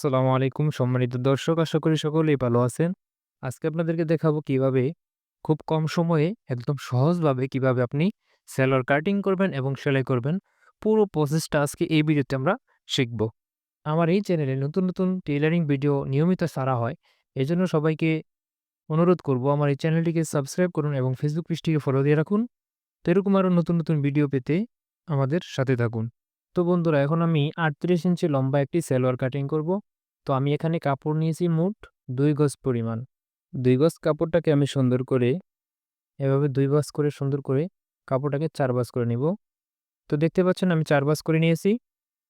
আসসালামু আলাইকুম সম্মানিত দর্শক আশা করি সকলেই ভালো আছেন। আজকে আপনাদেরকে দেখাবো কীভাবে খুব কম সময়ে একদম সহজভাবে কীভাবে আপনি সেলোয়ার কাটিং করবেন এবং সেলাই করবেন। পুরো প্রসেসটা আজকে এই ভিডিওতে আমরা শিখব। আমার এই চ্যানেলে নতুন, নতুন টেইলারিং ভিডিও নিয়মিত ছাড়া হয়। এজন্য সবাইকে অনুরোধ করব আমার এই চ্যানেলটিকে সাবস্ক্রাইব করুন এবং ফেসবুক পেজটিকে ফলো দিয়ে রাখুন। তো এরকম আরও নতুন, নতুন ভিডিও পেতে আমাদের সাথে থাকুন। তো বন্ধুরা, এখন আমি ৩৮ ইঞ্চি লম্বা একটি সেলোয়ার কাটিং করব। তো আমি এখানে কাপড় নিয়েছি মোট দুই গজ পরিমাণ। দুই গজ কাপড়টাকে আমি সুন্দর করে, এভাবে ২ ভাঁজ করে সুন্দর করে কাপড়টাকে ৪ ভাঁজ করে নিব। তো দেখতে পাচ্ছেন আমি ৪ ভাঁজ করে নিয়েছি।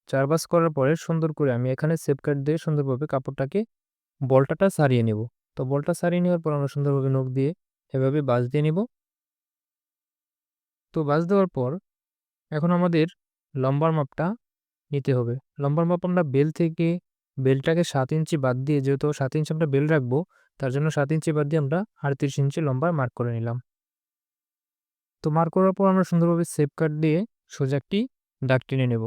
৪ ভাঁজ করার পরে সুন্দর করে আমি এখানে সেপ কাট দিয়ে সুন্দরভাবে কাপড়টাকে বলটাটা সারিয়ে নিব। তো বলটা সারিয়ে নেওয়ার পর আমরা সুন্দরভাবে নখ দিয়ে এভাবে বাঁশ দিয়ে নিব। তো বাঁশ দেওয়ার পর এখন আমাদের লম্বার মাপটা নিতে হবে। লম্বার মাপ আমরা বেল থেকে বেলটাকে সাত ইঞ্চি বাদ দিয়ে, যেহেতু সাত ইঞ্চি আমরা বেল রাখব, তার জন্য সাত ইঞ্চি বাদ দিয়ে আমরা ৩৮ ইঞ্চি লম্বা মার্ক করে নিলাম। তো মার্ক করার পর আমরা সুন্দরভাবে সেপ কাট দিয়ে সোজা একটি দাগ টেনে নেব।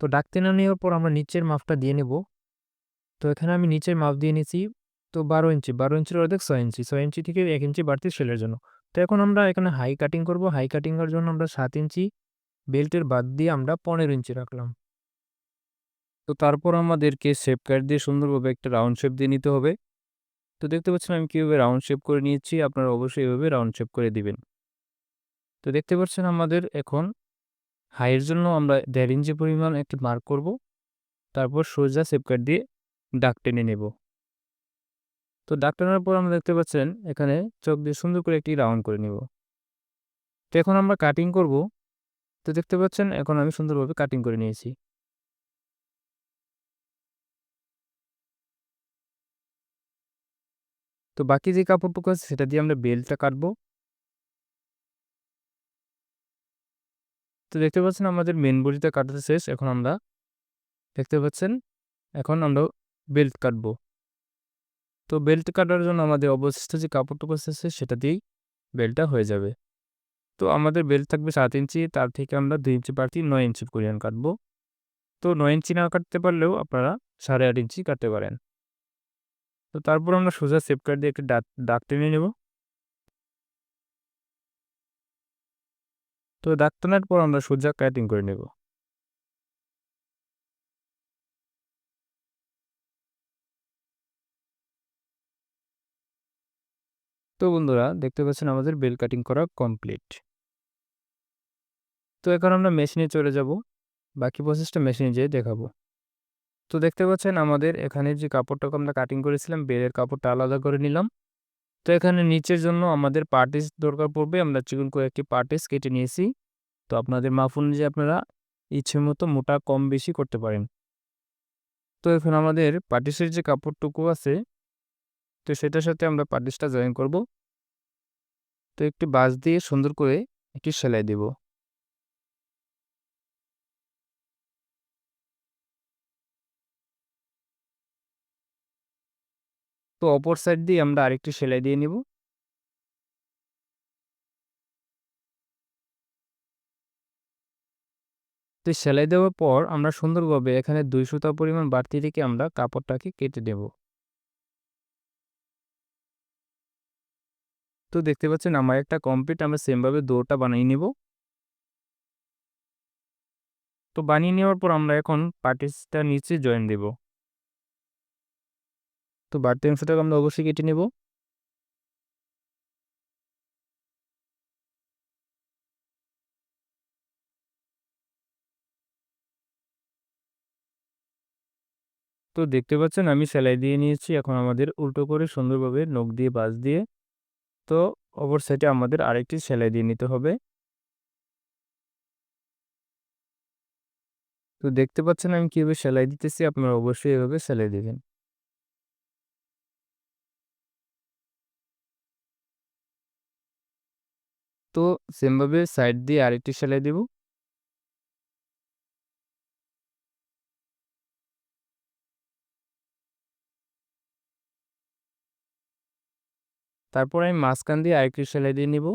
তো দাগ টেনে নেওয়ার পর আমরা নিচের মাপটা দিয়ে নেব। তো এখানে আমি নিচের মাপ দিয়ে নিয়েছি তো ১২ ইঞ্চি ১২ ইঞ্চির অর্ধেক ছয় ইঞ্চি ছয় ইঞ্চি থেকে এক ইঞ্চি বাড়তি সেলের জন্য। তো এখন আমরা এখানে হাই কাটিং করব। হাই কাটিংয়ের জন্য আমরা সাত ইঞ্চি বেল্টের বাদ দিয়ে আমরা ১৫ ইঞ্চি রাখলাম। তো তারপর আমাদেরকে শেপ কাট দিয়ে সুন্দরভাবে একটা রাউন্ড শেপ দিয়ে নিতে হবে। তো দেখতে পাচ্ছেন আমি কীভাবে রাউন্ড শেপ করে নিয়েছি, আপনারা অবশ্যই এভাবে রাউন্ড শেপ করে দিবেন। তো দেখতে পাচ্ছেন আমাদের এখন হাইয়ের জন্য আমরা দেড় ইঞ্চি পরিমাণ একটা মার্ক করব। তারপর সোজা শেপ কাট দিয়ে ডাক টেনে নেব। তো ডাক টানার পর আমরা দেখতে পাচ্ছেন এখানে চোখ দিয়ে সুন্দর করে একটি রাউন্ড করে নেব তো এখন আমরা কাটিং করব। তো দেখতে পাচ্ছেন, এখন আমি সুন্দরভাবে কাটিং করে নিয়েছি। তো বাকি যে কাপড়টুকু আছে, সেটা দিয়ে আমরা বেল্টটা কাটবো। তো দেখতে পাচ্ছেন, আমাদের মেন বডিটা কাটাতে শেষ। এখন আমরা দেখতে পাচ্ছেন, এখন আমরা বেল্ট কাটবো। তো বেল্ট কাটার জন্য আমাদের অবশিষ্ট যে কাপড়টুকু আছে, সেটা দিয়েই বেল্টটা হয়ে যাবে। তো আমাদের বেল্ট থাকবে সাত ইঞ্চি, তার থেকে আমরা দুই ইঞ্চি বাড়তি নয় ইঞ্চি পরিমাণ কাটবো। তো নয় ইঞ্চি না কাটতে পারলেও আপনারা ৮.৫ ইঞ্চি কাটতে পারেন। তো তারপর আমরা সোজা সেপ কাট দিয়ে একটি ডাক ডাক টেনে নেব। তো ডাক টানার পর আমরা সোজা কাটিং করে নেব। তো বন্ধুরা, দেখতে পাচ্ছেন আমাদের বেল কাটিং করা কমপ্লিট। তো এখন আমরা মেশিনে চলে যাব। বাকি প্রসেসটা মেশিনে যেয়ে দেখাবো। তো দেখতে পাচ্ছেন আমাদের এখানে যে কাপড়টাকে আমরা কাটিং করেছিলাম, বেলের কাপড়টা আলাদা করে নিলাম। তো এখানে নিচের জন্য আমাদের পার্টিস দরকার পড়বে। আমরা চিকন করে একটি পার্টিস কেটে নিয়েছি। তো আপনাদের মাপ অনুযায়ী আপনারা ইচ্ছে মতো মোটা কম বেশি করতে পারেন। তো এখন আমাদের পার্টিসের যে কাপড়টুকু আছে তো সেটার সাথে আমরা পার্টিসটা জয়েন করব। তো একটি বাঁশ দিয়ে সুন্দর করে একটি সেলাই দেব। তো অপর সাইড দিয়ে আমরা আরেকটি সেলাই দিয়ে নিব। তো সেলাই দেওয়ার পর আমরা সুন্দরভাবে এখানে দুই সুতা পরিমাণ বাড়তি রেখে আমরা কাপড়টাকে কেটে দেব। তো দেখতে পাচ্ছেন আমার একটা কমপ্লিট আমরা সেমভাবে দৌড়টা বানিয়ে নিব। তো বানিয়ে নেওয়ার পর আমরা এখন পার্টিসটা নিচে জয়েন দেব। তো বাড়তি অংশটাকে আমরা অবশ্যই কেটে নেব। তো দেখতে পাচ্ছেন আমি সেলাই দিয়ে নিয়েছি। এখন আমাদের উল্টো করে সুন্দরভাবে নখ দিয়ে বাঁশ দিয়ে তো অপর সাইডে আমাদের আরেকটি সেলাই দিয়ে নিতে হবে। তো দেখতে পাচ্ছেন আমি কীভাবে সেলাই দিতেছি, আপনারা অবশ্যই এভাবে সেলাই দেবেন তো সেমভাবে সাইড দিয়ে আরেকটি সেলাই দেব। তারপর আমি মাঝখান দিয়ে আরেকটি সেলাই দিয়ে নিব।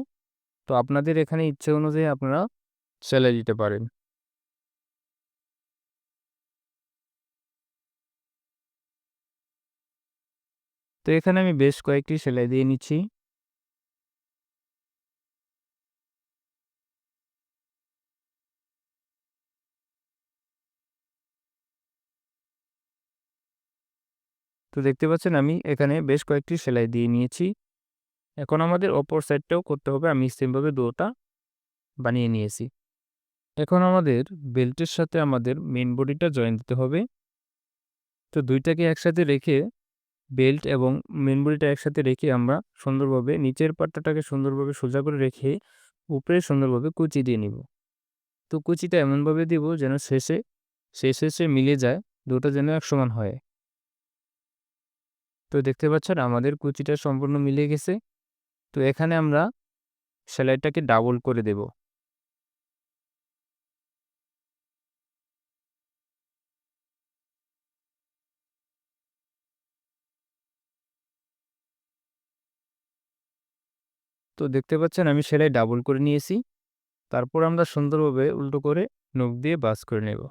তো আপনাদের এখানে ইচ্ছে অনুযায়ী আপনারা সেলাই দিতে পারেন। তো এখানে আমি বেশ কয়েকটি সেলাই দিয়ে নিচ্ছি তো দেখতে পাচ্ছেন আমি এখানে বেশ কয়েকটি সেলাই দিয়ে নিয়েছি এখন আমাদের অপর সাইডটাও করতে হবে। আমি সেমভাবে দুটা বানিয়ে নিয়েছি। এখন আমাদের বেল্টের সাথে আমাদের মেন বডিটা জয়েন দিতে হবে। তো দুইটাকে একসাথে রেখে বেল্ট এবং মেন বডিটা একসাথে রেখে আমরা সুন্দরভাবে নিচের পাট্টাটাকে সুন্দরভাবে সোজা করে রেখে উপরে সুন্দরভাবে কুচি দিয়ে নিব। তো কুচিটা এমনভাবে দিব যেন শেষে, শেষ, শেষে মিলে যায়, দুটো যেন এক সমান হয়। তো দেখতে পাচ্ছেন আমাদের কুচিটা সম্পূর্ণ মিলে গেছে। তো এখানে আমরা সেলাইটাকে ডাবল করে দেব। তো দেখতে পাচ্ছেন আমি সেলাই ডাবল করে নিয়েছি। তারপর আমরা সুন্দরভাবে উল্টো করে নখ দিয়ে বাস করে নেব।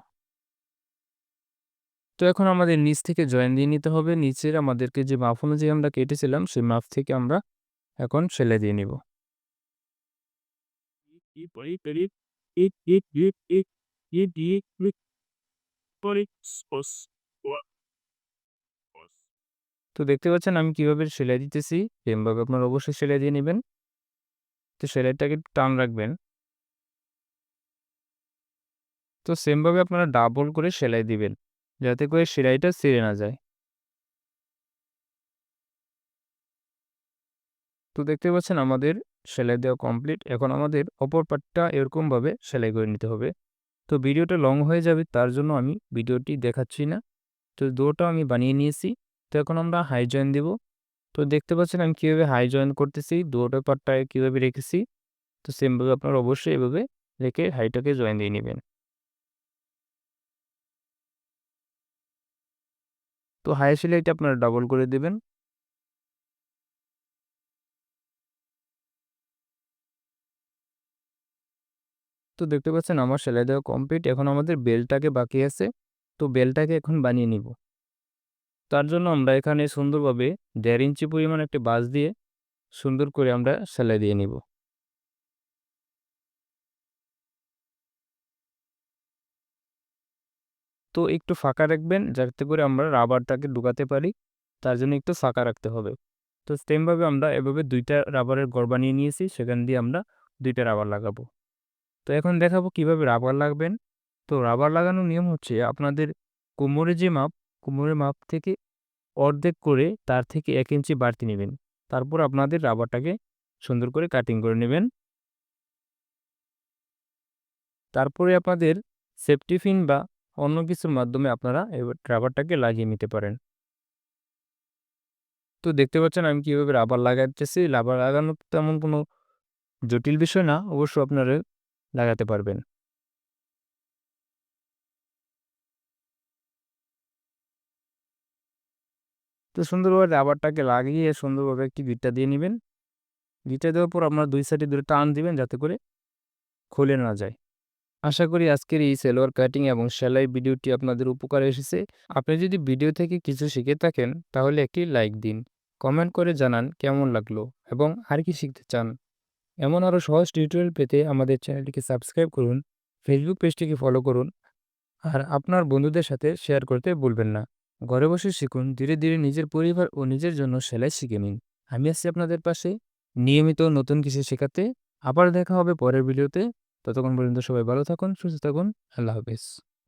তো এখন আমাদের নিচ থেকে জয়েন দিয়ে নিতে হবে। নিচের আমাদেরকে যে মাপ অনুযায়ী আমরা কেটেছিলাম, সেই মাপ থেকে আমরা এখন সেলাই দিয়ে নিব। তো দেখতে পাচ্ছেন আমি কীভাবে সেলাই দিতেছি সেমভাবে আপনার অবশ্যই সেলাই দিয়ে নেবেন। তো সেলাইটাকে টান রাখবেন। তো সেমভাবে আপনারা ডাবল করে সেলাই দিবেন, যাতে করে সেলাইটা ছিঁড়ে না যায়। তো দেখতে পাচ্ছেন আমাদের সেলাই দেওয়া কমপ্লিট এখন আমাদের অপর পার্টটা এরকমভাবে সেলাই করে নিতে হবে। তো ভিডিওটা লং হয়ে যাবে, তার জন্য আমি ভিডিওটি দেখাচ্ছি না। তো দুটো আমি বানিয়ে নিয়েছি। তো এখন আমরা হাই জয়েন দেব। তো দেখতে পাচ্ছেন আমি কীভাবে হাই জয়েন করতেছি দুটো পার্টটায় কীভাবে রেখেছি। তো সেমভাবে আপনারা অবশ্যই এভাবে রেখে হাইটাকে জয়েন দিয়ে নেবেন। তো হাই সেলাইটা আপনারা ডাবল করে দেবেন। তো দেখতে পাচ্ছেন আমার সেলাই দেওয়া কমপ্লিট এখন আমাদের বেলটাকে বাকি আছে, তো বেলটাকে এখন বানিয়ে নিব। তার জন্য আমরা এখানে সুন্দরভাবে দেড় ইঞ্চি পরিমাণ একটি বাস দিয়ে সুন্দর করে আমরা সেলাই দিয়ে নিব। তো একটু ফাঁকা রাখবেন, যাতে করে আমরা রাবারটাকে ঢুকাতে পারি, তার জন্য একটু ফাঁকা রাখতে হবে। তো সেমভাবে আমরা এভাবে দুইটা রাবারের গড় বানিয়ে নিয়েছি, সেখান দিয়ে আমরা দুইটা রাবার লাগাবো। তো এখন দেখাবো কীভাবে রাবার লাগবেন। তো রাবার লাগানোর নিয়ম হচ্ছে আপনাদের কোমরে যে মাপ, কোমরের মাপ থেকে অর্ধেক করে তার থেকে এক ইঞ্চি বাড়তি নেবেন। তারপর আপনাদের রাবারটাকে সুন্দর করে কাটিং করে নেবেন। তারপরে আপনাদের সেফটি ফিন বা অন্য কিছুর মাধ্যমে আপনারা রাবারটাকে লাগিয়ে নিতে পারেন। তো দেখতে পাচ্ছেন আমি কীভাবে রাবার লাগাতেছি। রাবার লাগানো তেমন কোনো জটিল বিষয় না। অবশ্য আপনারা লাগাতে পারবেন। তো সুন্দরভাবে রাবারটাকে লাগিয়ে সুন্দরভাবে একটি গিটটা দিয়ে নেবেন। গিটটা দেওয়ার পর আপনার দুই সাইডে দূরে টান দিবেন যাতে করে খুলে না যায়। আশা করি আজকের এই সেলোয়ার কাটিং এবং সেলাই ভিডিওটি আপনাদের উপকারে এসেছে। আপনি যদি ভিডিও থেকে কিছু শিখে থাকেন, তাহলে একটি লাইক দিন। কমেন্ট করে জানান কেমন লাগল এবং আর কি শিখতে চান। এমন আরও সহজ টিউটোরিয়াল পেতে আমাদের চ্যানেলটিকে সাবস্ক্রাইব করুন ফেসবুক পেজটিকে ফলো করুন, আর আপনার বন্ধুদের সাথে শেয়ার করতে ভুলবেন না। ঘরে বসে শিখুন, ধীরে ধীরে নিজের পরিবার ও নিজের জন্য সেলাই শিখে নিন। আমি আছি আপনাদের পাশে, নিয়মিত নতুন কিছু শেখাতে, আবার দেখা হবে পরের ভিডিওতে ততক্ষণ পর্যন্ত সবাই ভালো থাকুন, সুস্থ থাকুন, আল্লাহ হাফিজ।